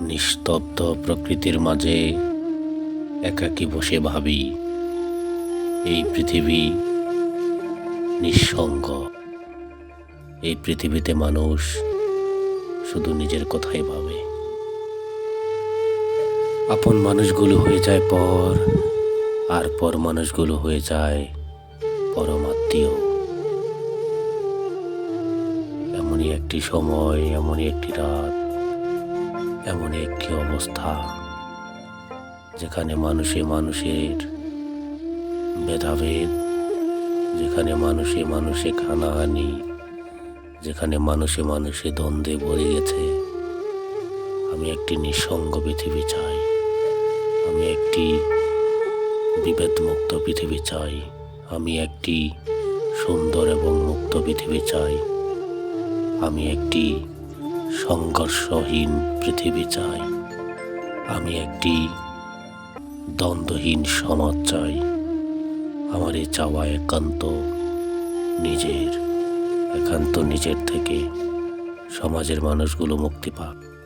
নিস্তব্ধ প্রকৃতির মাঝে একাকী বসে ভাবি, এই পৃথিবী নিঃসঙ্গ। এই পৃথিবীতে মানুষ শুধু নিজের কথাই ভাবে। আপন মানুষগুলো হয়ে যায় পর, আর পর মানুষগুলো হয়ে যায় পরমাত্মীয় এমনই একটি সময়, এমনই একটি রাত। এমনই একটি অবস্থা যেখানে মানুষে মানুষের ভেদাভেদ, যেখানে মানুষে মানুষে খানাহানি, যেখানে মানুষে মানুষে দ্বন্দ্বে ভরে গেছে। আমি একটি নিঃসঙ্গ পৃথিবী চাই। আমি একটি বিভেদমুক্ত পৃথিবী চাই। আমি একটি সুন্দর এবং মুক্ত পৃথিবী চাই। আমি একটি সংঘর্ষহীন পৃথিবী চাই। আমি একটি দ্বন্দ্বহীন সমাজ চাই। আমার এই চাওয়া একান্ত নিজের। একান্ত নিজের থেকে সমাজের মানুষগুলো মুক্তি পাক।